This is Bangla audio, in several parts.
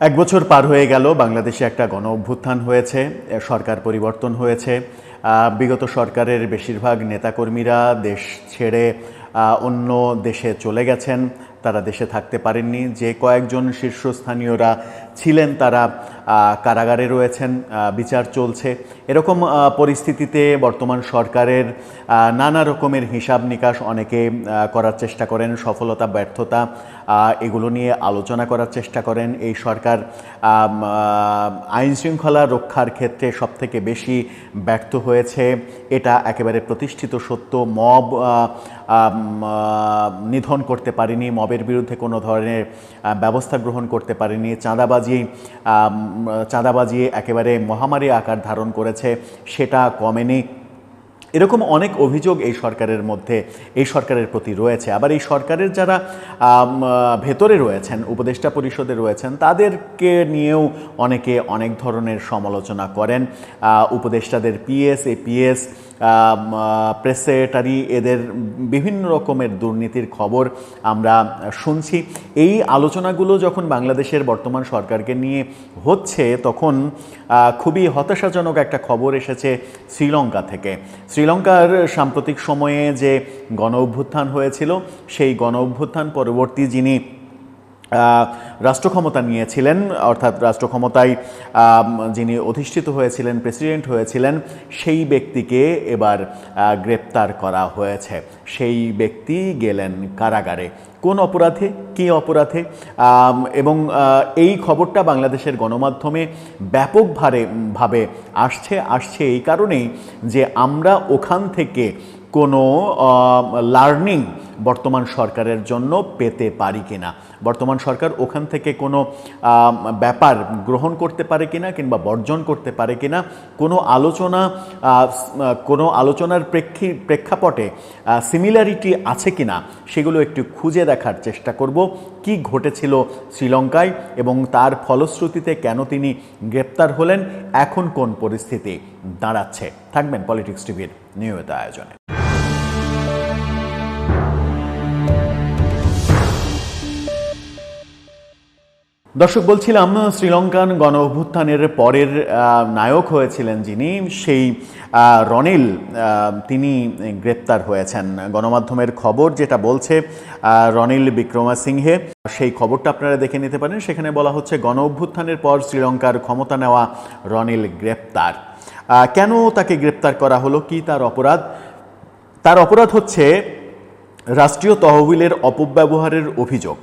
এক বছর পার হয়ে গেল, বাংলাদেশে একটা গণ অভ্যুত্থান হয়েছে, সরকার পরিবর্তন হয়েছে। বিগত সরকারের বেশিরভাগ নেতাকর্মীরা দেশ ছেড়ে অন্য দেশে চলে গেছেন। তারা দেশে থাকতে পারেননি। যে কয়েকজন শীর্ষস্থানীয়রা ছিলেন, তারা কারাগারে রয়েছেন বিচার চলছে। এরকম পরিস্থিতিতে বর্তমান সরকারের নানা রকমের হিসাব নিকাশ অনেকে করার চেষ্টা করেন, সফলতা, ব্যর্থতা এগুলো নিয়ে আলোচনা করার চেষ্টা করেন। এই সরকার আইন শৃঙ্খলা রক্ষার ক্ষেত্রে সবথেকে বেশি ব্যর্থ হয়েছে। এটা একেবারে প্রতিষ্ঠিত সত্য। মব নিধন করতে পারেনি, মবের বিরুদ্ধে কোনো ধরনের ব্যবস্থা গ্রহণ করতে পারেনি, চাঁদাবাজি চাঁদাবাজি একেবারে মহামারী আকার ধারণ করেছে, সেটা কমেনি। এরকম অনেক অভিযোগ এই সরকারের মধ্যে, এই সরকারের প্রতি রয়েছে। আবার এই সরকারের যারা ভেতরে রয়েছেন, উপদেষ্টা পরিষদে রয়েছেন, তাদেরকে নিয়েও অনেকে অনেক ধরনের সমালোচনা করেন। উপদেষ্টাদের PS A PS press secretary, এদের বিভিন্ন রকমের দুর্নীতির খবর আমরা শুনছি। এই আলোচনাগুলো যখন বাংলাদেশের বর্তমান সরকারকে নিয়ে হচ্ছে, তখন খুবই হতাশাজনক একটা খবর এসেছে শ্রীলঙ্কা থেকে। শ্রীলঙ্কার সাম্প্রতিক সময়ে যে গণ অভ্যুত্থান হয়েছিল সেই গণ অভ্যুত্থান পরবর্তী যিনি রাষ্ট্র ক্ষমতা নিয়েছিলেন, অর্থাৎ রাষ্ট্র ক্ষমতায় যিনি অধিষ্ঠিত হয়েছিলেন, প্রেসিডেন্ট হয়েছিলেন, সেই ব্যক্তিকে এবার গ্রেপ্তার করা হয়েছে। সেই ব্যক্তি গেলেন কারাগারে। কোন অপরাধে? কী অপরাধে? এবং এই খবরটা বাংলাদেশের গণমাধ্যমে ব্যাপকভাবে ভাবে আসছে আসছে এই কারণেই যে আমরা ওখান থেকে কোনো লার্নিং বর্তমান সরকারের জন্য পেতে পারি কিনা? বর্তমান সরকার ওখান থেকে কোনো ব্যাপার গ্রহণ করতে পারে কিনা কিংবা বর্জন করতে পারে কিনা, কোনো আলোচনা কোনো আলোচনার প্রেক্ষি, প্রেক্ষাপটে সিমিলারিটি আছে কিনা সেগুলো একটু খুঁজে দেখার চেষ্টা করব। কি ঘটেছিল শ্রীলঙ্কায় এবং তার ফলশ্রুতিতে কেন তিনি গ্রেপ্তার হলেন, এখন কোন পরিস্থিতি দাঁড়াচ্ছে? থাকবেন পলিটিক্স টিভির নিয়মিত আয়োজনে। দর্শক, বলছিলাম, শ্রীলঙ্কান গণ অভ্যুত্থানের পরের নায়ক হয়েছিলেন যিনি, সেই রনিল তিনি গ্রেপ্তার হয়েছেন। গণমাধ্যমের খবর যেটা বলছে রনিল বিক্রমাসিংহে, সেই খবরটা আপনারা দেখে নিতে পারেন। সেখানে বলা হচ্ছে গণ অভ্যুত্থানের পর শ্রীলঙ্কার ক্ষমতা নেওয়া রনিল গ্রেপ্তার। কেন তাকে গ্রেপ্তার করা হলো? কি তার অপরাধ? তার অপরাধ হচ্ছে, রাষ্ট্রীয় তহবিলের অপব্যবহারের অভিযোগ।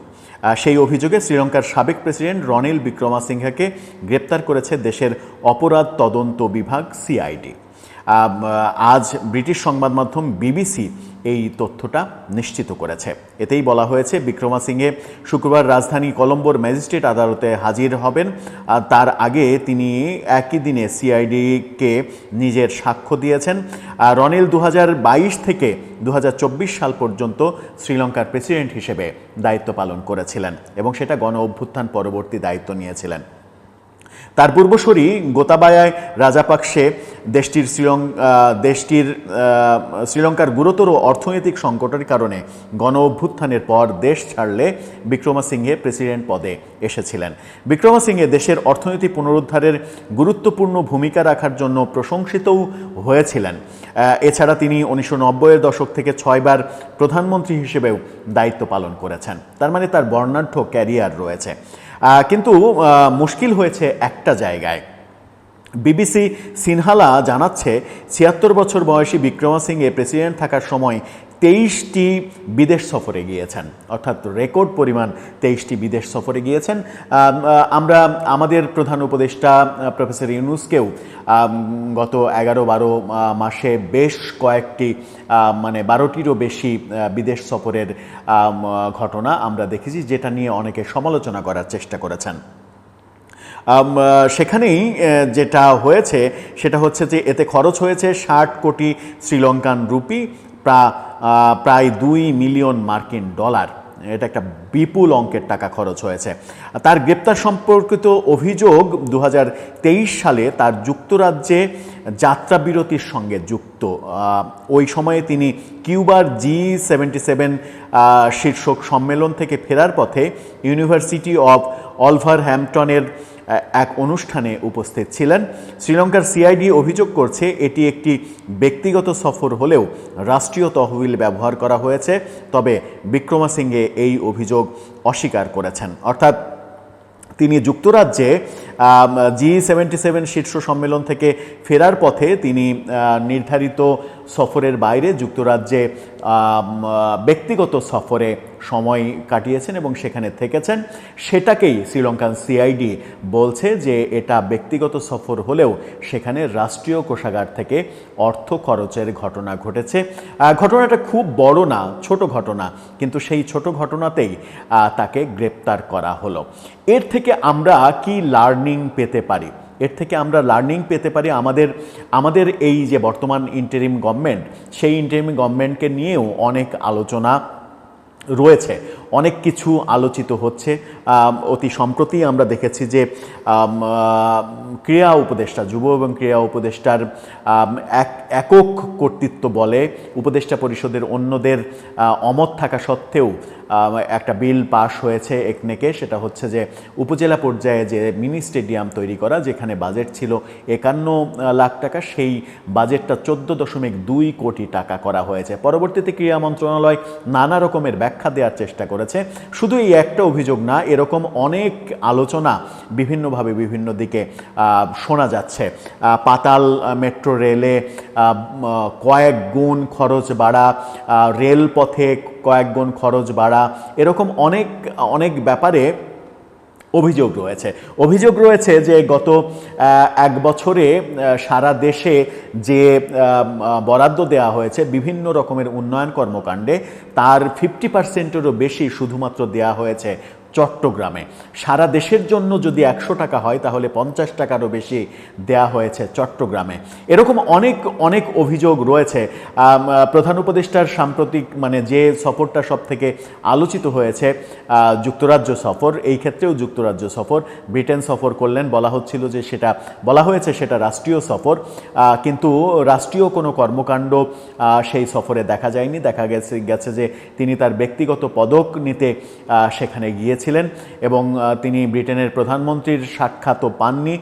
সেই অভিযোগে শ্রীলঙ্কার সাবেক প্রেসিডেন্ট রনিল বিক্রমাসিংহাকে গ্রেপ্তার করেছে দেশের অপরাধ তদন্ত বিভাগ সিআইডি। আজ ব্রিটিশ সংবাদ মাধ্যম বিবিসি এই তথ্যটা নিশ্চিত করেছে। এতেই বলা হয়েছে বিক্রমাসিংহে শুক্রবার রাজধানী কলম্বোর ম্যাজিস্ট্রেট আদালতে হাজির হবেন। তার আগে তিনি একই দিনে সিআইডিকে নিজের সাক্ষ্য দিয়েছেন। আর রনিল দু হাজার বাইশ থেকে দু হাজার চব্বিশ সাল পর্যন্ত শ্রীলঙ্কার প্রেসিডেন্ট হিসেবে দায়িত্ব পালন করেছিলেন এবং সেটা গণ অভ্যুত্থান পরবর্তী দায়িত্ব নিয়েছিলেন। তার পূর্বসূরি গোতাবায়ায় রাজাপাকসে দেশটির শ্রীলং দেশটির শ্রীলঙ্কার গুরুতর অর্থনৈতিক সংকটের কারণে গণ অভ্যুত্থানের পর দেশ ছাড়লে বিক্রমাসিংহে প্রেসিডেন্ট পদে এসেছিলেন। বিক্রমাসিংহে দেশের অর্থনীতি পুনরুদ্ধারের গুরুত্বপূর্ণ ভূমিকা রাখার জন্য প্রশংসিতও হয়েছিলেন। এছাড়া তিনি উনিশশো নব্বইয়ের দশক থেকে ছয়বার প্রধানমন্ত্রী হিসেবেও দায়িত্ব পালন করেছেন। তার মানে তার বর্ণাঢ্য ক্যারিয়ার রয়েছে। কিন্তু মুশকিল হয়েছে একটা জায়গায়। বিবিসি সিনহালা জানাচ্ছে, ছিয়াত্তর বছর বয়সী বিক্রমা সিং এ প্রেসিডেন্ট থাকার সময় তেইশটি বিদেশ সফরে গিয়েছেন, অর্থাৎ রেকর্ড পরিমাণ তেইশটি বিদেশ সফরে গিয়েছেন। আমরা আমাদের প্রধান উপদেষ্টা প্রফেসর ইউনুসকেও গত এগারো বারো মাসে বেশ কয়েকটি মানে বারোটিরও বেশি বিদেশ সফরের ঘটনা আমরা দেখেছি, যেটা নিয়ে অনেকে সমালোচনা করার চেষ্টা করেছেন। সেখানেই যেটা হয়েছে, সেটা হচ্ছে যে এতে খরচ হয়েছে ষাট কোটি শ্রীলঙ্কান রুপি প্রায় দুই মিলিয়ন মার্কিন ডলার। এটা একটা বিপুল অঙ্কের টাকা খরচ হয়েছে। তার গ্রেপ্তার সম্পর্কিত অভিযোগ দু হাজার তেইশ সালে তার যুক্তরাজ্যে যাত্রাবিরতির সঙ্গে যুক্ত। ওই সময়ে তিনি কিউবার জি সেভেন্টি সেভেন শীর্ষক সম্মেলন থেকে ফেরার পথে ইউনিভার্সিটি অফ অলভার হ্যাম্পটনের এক অনুষ্ঠানে উপস্থিত ছিলেন। শ্রীলঙ্কার সিআইডি অভিযোগ করছে, এটি একটি ব্যক্তিগত সফর হলেও রাষ্ট্রীয় তহবিল ব্যবহার করা হয়েছে, তবে বিক্রমাসিংহে এই অভিযোগ অস্বীকার করেছেন। অর্থাৎ তিনি যুক্তরাজ্যে জি সেভেন্টি সেভেন শীর্ষ সম্মেলন থেকে ফেরার পথে তিনি নির্ধারিত সফরের বাইরে যুক্তরাজ্যে ব্যক্তিগত সফরে সময় কাটিয়েছেন এবং সেখানে থেকেছেন। সেটাকেই শ্রীলঙ্কান সিআইডি বলছে যে এটা ব্যক্তিগত সফর হলেও সেখানে রাষ্ট্রীয় কোষাগার থেকে অর্থ খরচের ঘটনা ঘটেছে। ঘটনাটা খুব বড় না, ছোট ঘটনা, কিন্তু সেই ছোট ঘটনাতেই তাকে গ্রেপ্তার করা হলো। এর থেকে আমরা কি লার্নিং পেতে পারি। এর থেকে আমরা লার্নিং পেতে পারি আমাদের আমাদের এই যে বর্তমান ইন্টারিম গভর্নমেন্ট সেই ইন্টারিম গভর্নমেন্টকে নিয়েও অনেক আলোচনা রয়েছে। অনেক কিছু আলোচিত হচ্ছে। অতি সম্প্রতি আমরা দেখেছি যে ক্রীড়া উপদেষ্টা, যুব এবং ক্রীড়া উপদেষ্টার এক, একক কর্তৃত্ব বলে উপদেষ্টা পরিষদের অন্যদের অমত থাকা সত্ত্বেও একটা বিল পাশ হয়েছে একনেকে, সেটা হচ্ছে যে উপজেলা পর্যায়ে যে মিনি স্টেডিয়াম তৈরি করা, যেখানে বাজেট ছিল একান্ন লাখ টাকা, সেই বাজেটটা চোদ্দ দশমিক দুই কোটি টাকা করা হয়েছে। পরবর্তীতে ক্রীড়া মন্ত্রণালয় নানা রকমের ব্যাখ্যা দেওয়ার চেষ্টা করেছে। শুধু এই একটা অভিযোগ না, এরকম অনেক আলোচনা বিভিন্নভাবে বিভিন্ন দিকে শোনা যাচ্ছে। পাতাল মেট্রো রেলে কয়েক গুণ খরচ বাড়া রেলপথে কয়েক গুণ খরচ বাড়া, এরকম অনেক অনেক ব্যাপারে অভিযোগ রয়েছে। অভিযোগ রয়েছে যে গত এক বছরে সারা দেশে যে বরাদ্দ দেওয়া হয়েছে বিভিন্ন রকমের উন্নয়ন কর্মকাণ্ডে, তার ফিফটি পার্সেন্টেরও বেশি শুধুমাত্র দেওয়া হয়েছে চট্টগ্রামে। সারা দেশের জন্য যদি একশো টাকা হয়, তাহলে পঞ্চাশ টাকারও বেশি দেয়া হয়েছে চট্টগ্রামে। এরকম অনেক অনেক অভিযোগ রয়েছে। প্রধান উপদেষ্টার সাম্প্রতিক মানে যে সফরটা সব থেকে আলোচিত হয়েছে যুক্তরাজ্য সফর, এই ক্ষেত্রেও যুক্তরাজ্য সফর। ব্রিটেন সফর করলেন, বলা হচ্ছিল যে সেটা, বলা হয়েছে সেটা রাষ্ট্রীয় সফর কিন্তু রাষ্ট্রীয় কোনো কর্মকাণ্ড সেই সফরে দেখা যায়নি। দেখা গেছে গেছে যে তিনি তার ব্যক্তিগত পদক নিতে সেখানে সেখানে গিয়েছিলেন এবং তিনি ব্রিটেনের প্রধানমন্ত্রীর সাক্ষাৎও পাননি।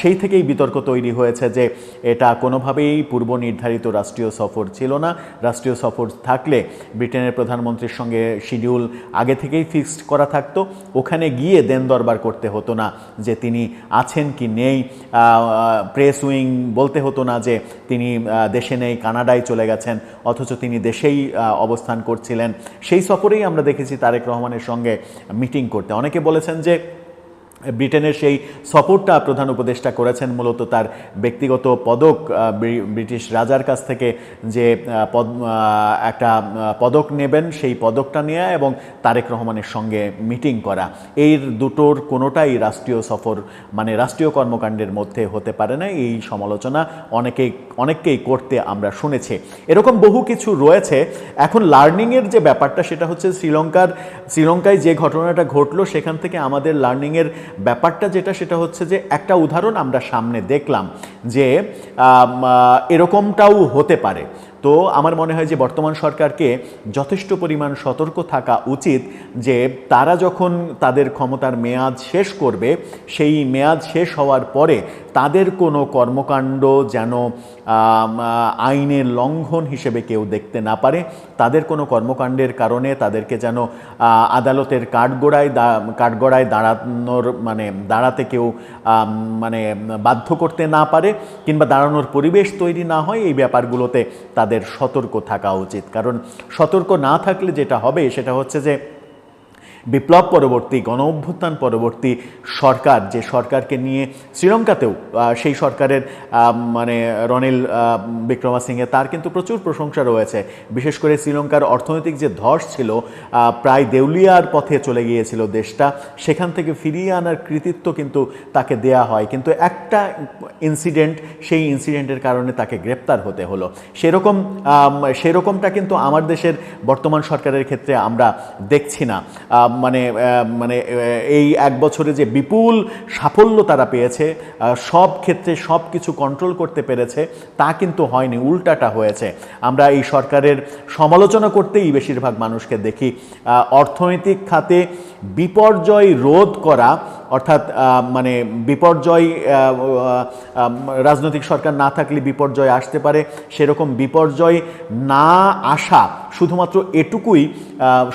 সেই থেকেই বিতর্ক তৈরি হয়েছে যে এটা কোনোভাবেই পূর্ব নির্ধারিত রাষ্ট্রীয় সফর ছিল না। রাষ্ট্রীয় সফর থাকলে ব্রিটেনের প্রধানমন্ত্রীর সঙ্গে শিডিউল আগে থেকেই ফিক্সড করা থাকতো। ওখানে গিয়ে দেন দরবার করতে হতো না যে তিনি আছেন কি নেই। প্রেস উইং বলতে হতো না যে তিনি দেশে নেই, কানাডায় চলে গেছেন, অথচ তিনি দেশেই অবস্থান করছিলেন। সেই সফরেই আমরা দেখেছি তারেক রহমানের সঙ্গে মিটিং করতে। অনেকে বলেছেন যে ব্রিটেনের সেই সফরটা প্রধান উপদেষ্টা করেছেন, মূলত তার ব্যক্তিগত পদক ব্রিটিশ রাজার কাছ থেকে যে পদ একটা পদক নেবেন সেই পদকটা নেওয়া এবং তারেক রহমানের সঙ্গে মিটিং করা। এই দুটোর কোনোটাই রাষ্ট্রীয় সফর মানে রাষ্ট্রীয় কর্মকাণ্ডের মধ্যে হতে পারে না, এই সমালোচনা অনেকেই, অনেককেই করতে আমরা শুনেছি। এরকম বহু কিছু রয়েছে। এখন লার্নিংয়ের যে ব্যাপারটা, সেটা হচ্ছে শ্রীলঙ্কার, শ্রীলঙ্কায় যে ঘটনাটা ঘটলো, সেখান থেকে আমাদের লার্নিংয়ের ব্যাপারটা যেটা, সেটা হচ্ছে যে একটা উদাহরণ আমরা সামনে দেখলাম যে এরকমটাও হতে পারে। তো আমার মনে হয় যে বর্তমান সরকারকে যথেষ্ট পরিমাণ সতর্ক থাকা উচিত যে তারা যখন তাদের ক্ষমতার মেয়াদ শেষ করবে, সেই মেয়াদ শেষ হওয়ার পরে তাদের কোনো কর্মকাণ্ড যেন আইনের লঙ্ঘন হিসেবে কেউ দেখতে না পারে, তাদের কোনো কর্মকাণ্ডের কারণে তাদেরকে যেন আদালতের কাঠগোড়ায় দা- কাঠগড়ায় দাঁড়ানোর মানে দাঁড়াতে কেউ মানে বাধ্য করতে না পারে কিংবা দাঁড়ানোর পরিবেশ তৈরি না হয়, এই ব্যাপারগুলোতে তাদের সতর্ক থাকা উচিত। কারণ সতর্ক না থাকলে যেটা হবে সেটা হচ্ছে যে বিপ্লব পরবর্তী, গণ অভ্যুত্থান পরবর্তী সরকার, যে সরকারকে নিয়ে শ্রীলঙ্কাতেও সেই সরকারের মানে রনিল বিক্রমাসিংহে তার কিন্তু প্রচুর প্রশংসা রয়েছে। বিশেষ করে শ্রীলঙ্কার অর্থনৈতিক যে ধস ছিল প্রায় দেউলিয়ার পথে চলে গিয়েছিল দেশটা, সেখান থেকে ফিরিয়ে আনার কৃতিত্ব কিন্তু তাকে দেয়া হয়। কিন্তু একটা ইনসিডেন্ট সেই ইনসিডেন্টের কারণে তাকে গ্রেপ্তার হতে হলো। সেরকম সেরকমটা কিন্তু আমার দেশের বর্তমান সরকারের ক্ষেত্রে আমরা দেখছি না। মানে মানে এই এক বছরে যে বিপুল সাফল্য তারা পেয়েছে সব ক্ষেত্রে সব কিছু কন্ট্রোল করতে পেরেছে, তা কিন্তু হয়নি, উল্টাটা হয়েছে। আমরা এই সরকারের সমালোচনা করতেই বেশিরভাগ মানুষকে দেখি। অর্থনৈতিক খাতে বিপর্যয় রোধ করা অর্থাৎ মানে বিপর্যয় রাজনৈতিক সরকার না থাকলে বিপর্যয় আসতে পারে। সেরকম বিপর্যয় না আসা শুধুমাত্র এটুকুই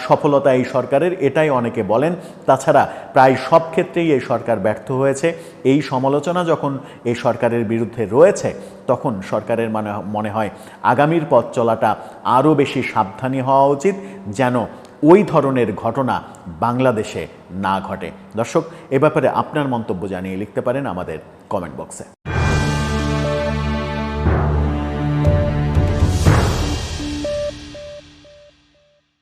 সফলতা এই সরকারের, এটাই অনেকে বলেন। তাছাড়া প্রায় সব ক্ষেত্রেই এই সরকার ব্যর্থ হয়েছে। এই সমালোচনা যখন এই সরকারের বিরুদ্ধে রয়েছে, তখন সরকারের মানে মনে হয় আগামীর পথ চলাটা আরও বেশি সাবধানী হওয়া উচিত, যেন ওই ধরনের ঘটনা বাংলাদেশে না ঘটে। দর্শক, এ ব্যাপারে আপনার মন্তব্য জানিয়ে লিখতে পারেন আমাদের কমেন্ট বক্সে